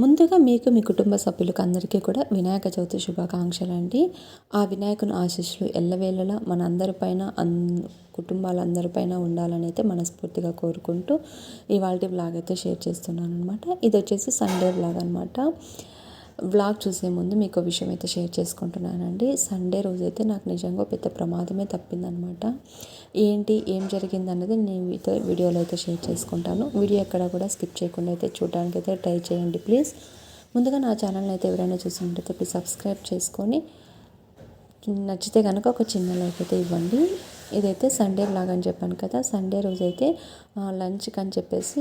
ముందుగా మీకు మీ కుటుంబ సభ్యులకు అందరికీ కూడా వినాయక చవితి శుభాకాంక్షలు అండి ఆ వినాయకుని ఆశీస్సులు ఎల్లవేళలా మనందరిపైన అన్ కుటుంబాలందరిపైన ఉండాలని అయితే మనస్ఫూర్తిగా కోరుకుంటూ ఇవాళ బ్లాగ్ అయితే షేర్ చేస్తున్నాను అనమాట ఇది వచ్చేసి సండే బ్లాగ్ అనమాట వ్లాగ్ చూసే ముందు మీకు విషయం అయితే షేర్ చేసుకుంటున్నానండి. సండే రోజైతే నాకు నిజంగా పెద్ద ప్రమాదమే తప్పిందనమాట ఏంటి ఏం జరిగింది అన్నది నేను మీతో వీడియోలో అయితే షేర్ చేసుకుంటాను. వీడియో ఎక్కడ కూడా స్కిప్ చేయకుండా అయితే చూడడానికి అయితే ట్రై చేయండి ప్లీజ్ ముందుగా నా ఛానల్ని అయితే ఎవరైనా చూసినట్టయితే ప్లీజ్ సబ్స్క్రైబ్ చేసుకొని నచ్చితే కనుక ఒక చిన్న లైక్ అయితే ఇవ్వండి. ఇదైతే సండే బ్లాగ్ అని చెప్పాను కదా సండే రోజు అయితే లంచ్కి అని చెప్పేసి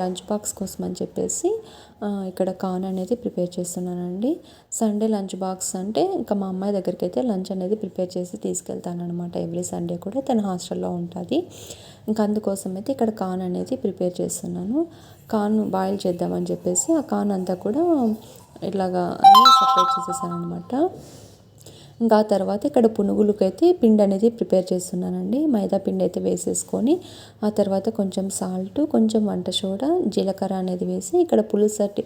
లంచ్ బాక్స్ కోసం అని చెప్పేసి ఇక్కడ కాన్ అనేది ప్రిపేర్ చేస్తున్నానండి. సండే లంచ్ బాక్స్ అంటే ఇంకా మా అమ్మాయి దగ్గరికి అయితే లంచ్ అనేది ప్రిపేర్ చేసి తీసుకెళ్తానమాట ఎవ్రీ సండే కూడా తన హాస్టల్లో ఉంటుంది. ఇంకా అందుకోసం అయితే ఇక్కడ కాన్ అనేది ప్రిపేర్ చేస్తున్నాను. కాన్ బాయిల్ చేద్దామని చెప్పేసి ఆ కాన్ అంతా కూడా ఇట్లాగా సపరేట్ చేసేసాను అనమాట ఇంకా తర్వాత ఇక్కడ పునుగులకైతే పిండి అనేది ప్రిపేర్ చేస్తున్నానండి. మైదా పిండి అయితే వేసేసుకొని ఆ తర్వాత కొంచెం సాల్ట్ కొంచెం వంట సోడా జీలకర్ర అనేది వేసి ఇక్కడ పులుసటి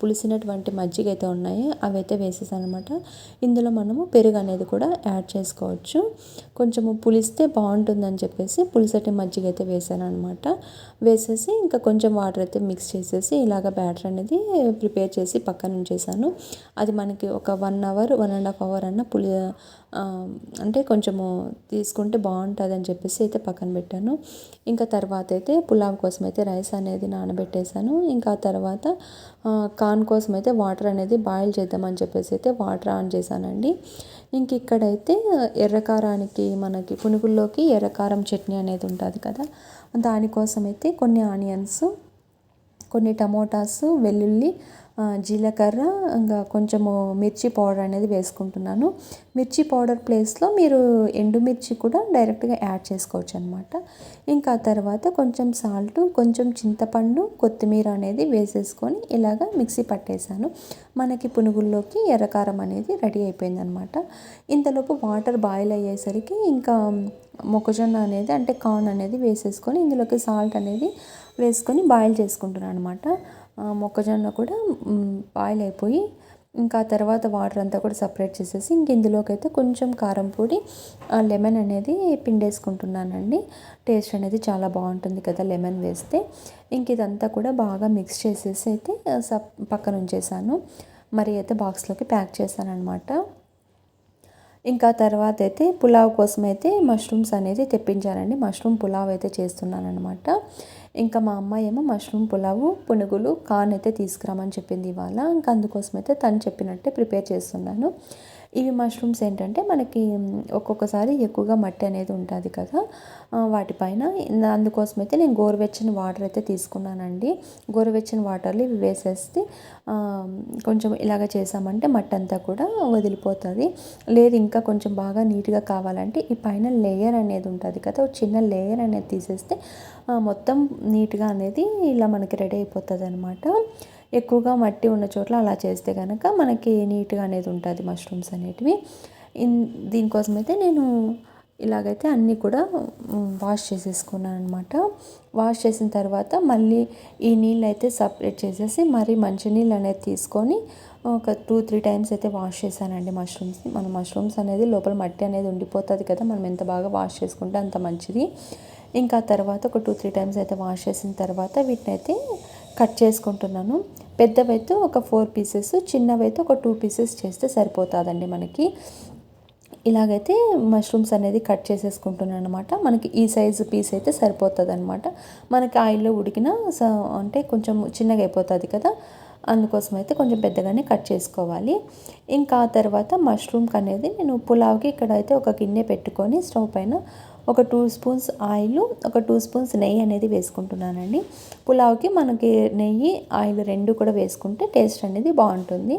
పులిసినటువంటి మజ్జిగ అయితే ఉన్నాయి అవి అయితే వేసేసాను అనమాట ఇందులో మనము పెరుగు అనేది కూడా యాడ్ చేసుకోవచ్చు. కొంచెము పులిస్తే బాగుంటుందని చెప్పేసి పులిసటి మజ్జిగ అయితే వేసాను అనమాట వేసేసి ఇంకా కొంచెం వాటర్ అయితే మిక్స్ చేసేసి ఇలాగ బ్యాటర్ అనేది ప్రిపేర్ చేసి పక్కన ఉంచేసాను. అది మనకి ఒక one hour one and half hour కన్నా పులి అంటే కొంచెము తీసుకుంటే బాగుంటుంది అని చెప్పేసి అయితే పక్కన పెట్టాను. ఇంకా తర్వాత అయితే పులావ్ కోసం అయితే రైస్ అనేది నానబెట్టేశాను. ఇంకా తర్వాత కాన్ కోసం అయితే వాటర్ అనేది బాయిల్ చేద్దామని చెప్పేసి అయితే వాటర్ ఆన్ చేశానండి. ఇంక ఇక్కడైతే ఎర్రకారానికి మనకి పునుగుల్లోకి ఎర్రకారం చట్నీ అనేది ఉంటుంది కదా దానికోసం అయితే కొన్ని ఆనియన్స్ కొన్ని టమోటాస్ వెల్లుల్లి జీలకర్ర ఇంకా కొంచెము మిర్చి పౌడర్ అనేది వేసుకుంటున్నాను. మిర్చి పౌడర్ ప్లేస్లో మీరు ఎండుమిర్చి కూడా డైరెక్ట్గా యాడ్ చేసుకోవచ్చు అనమాట ఇంకా తర్వాత కొంచెం సాల్ట్ కొంచెం చింతపండు కొత్తిమీర అనేది వేసేసుకొని ఇలాగ మిక్సీ పట్టేశాను. మనకి పునుగుల్లోకి ఎర్రకారం అనేది రెడీ అయిపోయింది అనమాట ఇంతలోపు వాటర్ బాయిల్ అయ్యేసరికి ఇంకా మొక్కజొన్న అనేది అంటే కార్న్ అనేది వేసేసుకొని ఇందులోకి సాల్ట్ అనేది వేసుకొని బాయిల్ చేసుకుంటున్నాను అనమాట మొక్కజొన్న కూడా బాయిల్ అయిపోయి ఇంకా తర్వాత వాటర్ అంతా కూడా సపరేట్ చేసేసి ఇంక ఇందులోకి అయితే కొంచెం కారం పొడి లెమన్ అనేది పిండేసుకుంటున్నానండి. టేస్ట్ అనేది చాలా బాగుంటుంది కదా లెమన్ వేస్తే. ఇంక ఇదంతా కూడా బాగా మిక్స్ చేసేసి అయితే సప్ పక్కన ఉంచేసాను. మరి అయితే బాక్స్లోకి ప్యాక్ చేశాను అనమాట ఇంకా తర్వాత అయితే పులావ్ కోసం అయితే మష్రూమ్స్ అనేది తెప్పించానండి. మష్రూమ్ పులావ్ అయితే చేస్తున్నాను అనమాట ఇంకా మా అమ్మాయి ఏమో మష్రూమ్ పులావు పునుగులు కాన్ అయితే తీసుకురామని చెప్పింది ఇవాళ. ఇంకా అందుకోసం అయితే తను చెప్పినట్టే ప్రిపేర్ చేస్తున్నాను. ఇవి మష్రూమ్స్ ఏంటంటే మనకి ఒక్కొక్కసారి ఎక్కువగా మట్టి అనేది ఉంటుంది కదా వాటిపైన. అందుకోసం అయితే నేను గోరువెచ్చని వాటర్ అయితే తీసుకున్నానండి. గోరువెచ్చని వాటర్లో ఇవి వేసేస్తే కొంచెం ఇలాగ చేసామంటే మట్టి అంతా కూడా వదిలిపోతుంది. లేదు ఇంకా కొంచెం బాగా నీట్గా కావాలంటే ఈ పైన లేయర్ అనేది ఉంటుంది కదా ఒక చిన్న లేయర్ అనేది తీసేస్తే మొత్తం నీట్గా అనేది ఇలా మనకి రెడీ అయిపోతుంది అనమాట ఎక్కువగా మట్టి ఉన్న చోట్ల అలా చేస్తే కనుక మనకి నీట్గా అనేది ఉంటుంది మష్రూమ్స్ అనేటివి. దీనికోసం అయితే నేను ఇలాగైతే అన్నీ కూడా వాష్ చేసేసుకున్నాను అనమాట వాష్ చేసిన తర్వాత మళ్ళీ ఈ నీళ్ళు అయితే సపరేట్ చేసేసి మరీ మంచినీళ్ళు అనేది తీసుకొని ఒక టూ త్రీ టైమ్స్ అయితే వాష్ చేశానండి మష్రూమ్స్ని మన మష్రూమ్స్ అనేది లోపల మట్టి అనేది ఉండిపోతుంది కదా మనం ఎంత బాగా వాష్ చేసుకుంటే అంత మంచిది. ఇంకా తర్వాత ఒక టూ త్రీ టైమ్స్ అయితే వాష్ చేసిన తర్వాత వీటిని అయితే కట్ చేసుకుంటున్నాను. పెద్దవైతే ఒక ఫోర్ పీసెస్ చిన్నవైతే ఒక టూ పీసెస్ చేస్తే సరిపోతుందండి మనకి. ఇలాగైతే మష్రూమ్స్ అనేది కట్ చేసేసుకుంటున్నాను అనమాట మనకి ఈ సైజు పీస్ అయితే సరిపోతుంది అనమాట మనకి ఆయిల్లో ఉడికిన అంటే కొంచెం చిన్నగా అయిపోతుంది కదా అందుకోసం అయితే కొంచెం పెద్దగానే కట్ చేసుకోవాలి. ఇంకా తర్వాత మష్రూమ్కి అనేది నేను పులావ్కి ఇక్కడ అయితే ఒక గిన్నె పెట్టుకొని స్టవ్ పైన ఒక టూ స్పూన్స్ ఆయిల్ ఒక టూ స్పూన్స్ నెయ్యి అనేది వేసుకుంటున్నానండి. పులావ్కి మనకి నెయ్యి ఆయిల్ రెండు కూడా వేసుకుంటే టేస్ట్ అనేది బాగుంటుంది.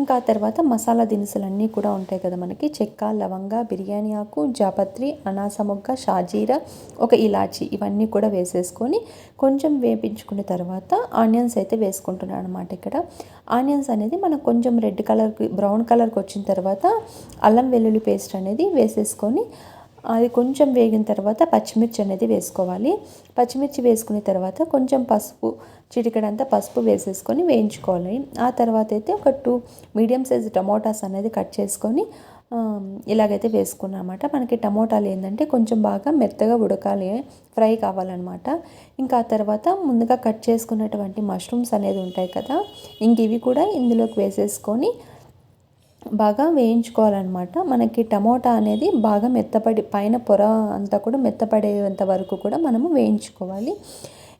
ఇంకా ఆ తర్వాత మసాలా దినుసులు అన్నీ కూడా ఉంటాయి కదా మనకి. చెక్క లవంగ బిర్యానీ ఆకు జాపత్రి అనాస మొగ్గ షాజీరా ఒక ఇలాచి ఇవన్నీ కూడా వేసేసుకొని కొంచెం వేపించుకున్న తర్వాత ఆనియన్స్ అయితే వేసుకుంటున్నాను అనమాట ఇక్కడ. ఆనియన్స్ అనేది మనకు కొంచెం రెడ్ కలర్కి బ్రౌన్ కలర్కి వచ్చిన తర్వాత అల్లం వెల్లుల్లి పేస్ట్ అనేది వేసేసుకొని అది కొంచెం వేగిన తర్వాత పచ్చిమిర్చి అనేది వేసుకోవాలి. పచ్చిమిర్చి వేసుకున్న తర్వాత కొంచెం పసుపు చిటికడంతా పసుపు వేసేసుకొని వేయించుకోవాలి. ఆ తర్వాత అయితే ఒక టూ మీడియం సైజ్ టమోటాస్ అనేది కట్ చేసుకొని ఇలాగైతే వేసుకున్నమాట మనకి టమోటాలు ఏంటంటే కొంచెం బాగా మెత్తగా ఉడకాలి ఫ్రై కావాలన్నమాట. ఇంకా ఆ తర్వాత ముందుగా కట్ చేసుకున్నటువంటి మష్రూమ్స్ అనేది ఉంటాయి కదా ఇంక ఇవి కూడా ఇందులోకి వేసేసుకొని బాగా వేయించుకోవాలన్నమాట. మనకి టమోటా అనేది బాగా మెత్తపడి పైన పొర అంతా కూడా మెత్తపడేంత వరకు కూడా మనము వేయించుకోవాలి.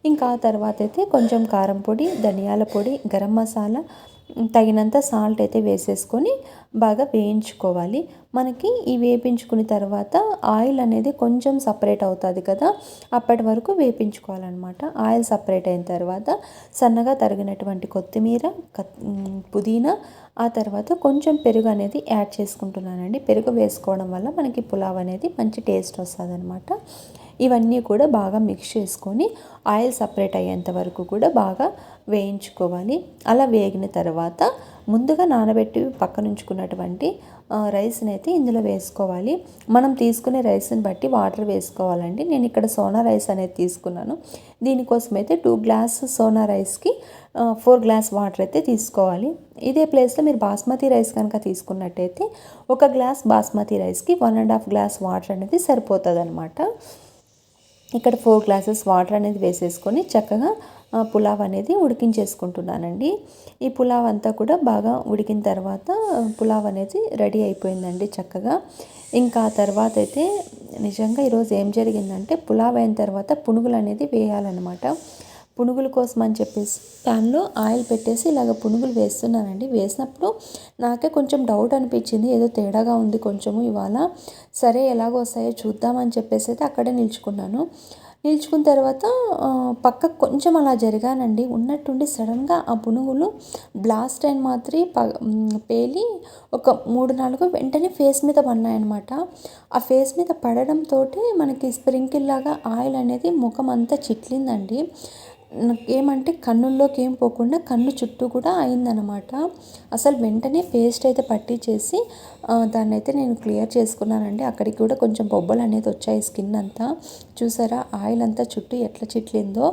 ఇంకా ఆ తర్వాత అయితే కొంచెం కారం పొడి ధనియాల పొడి గరం మసాలా తగినంత సాల్ట్ అయితే వేసేసుకొని బాగా వేయించుకోవాలి. మనకి ఈ వేపించుకున్న తర్వాత ఆయిల్ అనేది కొంచెం సపరేట్ అవుతుంది కదా అప్పటి వరకు వేపించుకోవాలన్నమాట. ఆయిల్ సపరేట్ అయిన తర్వాత సన్నగా తరిగినటువంటి కొత్తిమీర పుదీనా ఆ తర్వాత కొంచెం పెరుగు అనేది యాడ్ చేసుకుంటున్నానండి. పెరుగు వేసుకోవడం వల్ల మనకి పులావ్ అనేది మంచి టేస్ట్ వస్తుంది అనమాట ఇవన్నీ కూడా బాగా మిక్స్ చేసుకొని ఆయిల్ సపరేట్ అయ్యేంత వరకు కూడా బాగా వేయించుకోవాలి. అలా వేగిన తర్వాత ముందుగా నానబెట్టి పక్కన ఉంచుకున్నటువంటి రైస్ని అయితే ఇందులో వేసుకోవాలి. మనం తీసుకునే రైస్ని బట్టి వాటర్ వేసుకోవాలండి. నేను ఇక్కడ సోనా రైస్ అనేది తీసుకున్నాను. దీనికోసం అయితే టూ గ్లాస్ సోనా రైస్కి ఫోర్ గ్లాస్ వాటర్ అయితే తీసుకోవాలి. ఇదే ప్లేస్లో మీరు బాస్మతి రైస్ కనుక తీసుకున్నట్టయితే ఒక గ్లాస్ బాస్మతి రైస్కి one and half glass water అనేది సరిపోతుంది అనమాట ఇక్కడ ఫోర్ గ్లాసెస్ వాటర్ అనేది వేసేసుకొని చక్కగా పులావ్ అనేది ఉడికించేసుకుంటున్నానండి. ఈ పులావ్ అంతా కూడా బాగా ఉడికిన తర్వాత పులావ్ అనేది రెడీ అయిపోయిందండి చక్కగా. ఇంకా తర్వాత అయితే నిజంగా ఈరోజు ఏం జరిగిందంటే పులావ్ అయిన తర్వాత పునుగులు అనేది వేయాలన్నమాట. పునుగుల కోసం అని చెప్పేసి ప్యాన్లో ఆయిల్ పెట్టేసి ఇలాగ పునుగులు వేస్తున్నానండి. వేసినప్పుడు నాకే కొంచెం డౌట్ అనిపించింది. ఏదో తేడాగా ఉంది కొంచెము ఇవాళ. సరే ఎలాగో వస్తాయో చూద్దామని చెప్పేసి అయితే అక్కడే నిల్చుకున్నాను. నిల్చుకున్న తర్వాత పక్క కొంచెం అలా జరిగానండి. ఉన్నట్టుండి సడన్గా ఆ పునుగులు బ్లాస్ట్ అయిన మాత్రం ప పేలి ఒక మూడు నాలుగు వెంటనే ఫేస్ మీద పడినాయన్నమాట. ఆ ఫేస్ మీద పడడంతో మనకి స్ప్రింకిల్ లాగా ఆయిల్ అనేది ముఖం అంతా చిట్లిందండి. ఏమంటే కన్నుల్లోకి ఏం పోకుండా కన్ను చుట్టూ కూడా అయిందనమాట అసలు వెంటనే పేస్ట్ అయితే పట్టించేసి దాన్ని అయితే నేను క్లియర్ చేసుకున్నానండి. అక్కడికి కూడా కొంచెం బొబ్బలు అనేది వచ్చాయి స్కిన్ అంతా. చూసారా ఆయిల్ అంతా చుట్టూ ఎట్లా చిట్లిందో.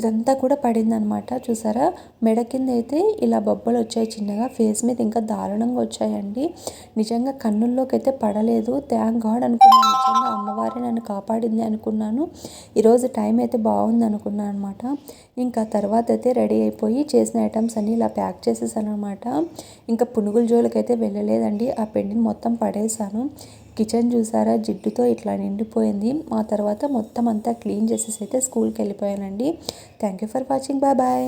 ఇదంతా కూడా పడిందనమాట చూసారా? మెడ కింద అయితే ఇలా బొబ్బలు వచ్చాయి చిన్నగా. ఫేస్ మీద ఇంకా దారుణంగా వచ్చాయండి. నిజంగా కన్నుల్లోకి అయితే పడలేదు. థ్యాంక్ గాడ్ అనుకున్నాను. నిజంగా అమ్మవారి నన్ను కాపాడింది అనుకున్నాను. ఈరోజు టైం అయితే బాగుంది అనుకున్నాను అనమాట ఇంకా తర్వాత అయితే రెడీ అయిపోయి చేసిన ఐటమ్స్ అన్నీ ఇలా ప్యాక్ చేసేసాను అనమాట ఇంకా పునుగుల జోలికి అయితే వెళ్ళలేదండి. ఆ పెండిని మొత్తం పడేసాను. కిచెన్ చూసారా? జిడ్డుతో ఇట్లా నిండిపోయింది. ఆ తర్వాత మొత్తం అంతా క్లీన్ చేసేసి అయితే స్కూల్కి వెళ్ళిపోయానండి. Thank you for watching. Bye bye.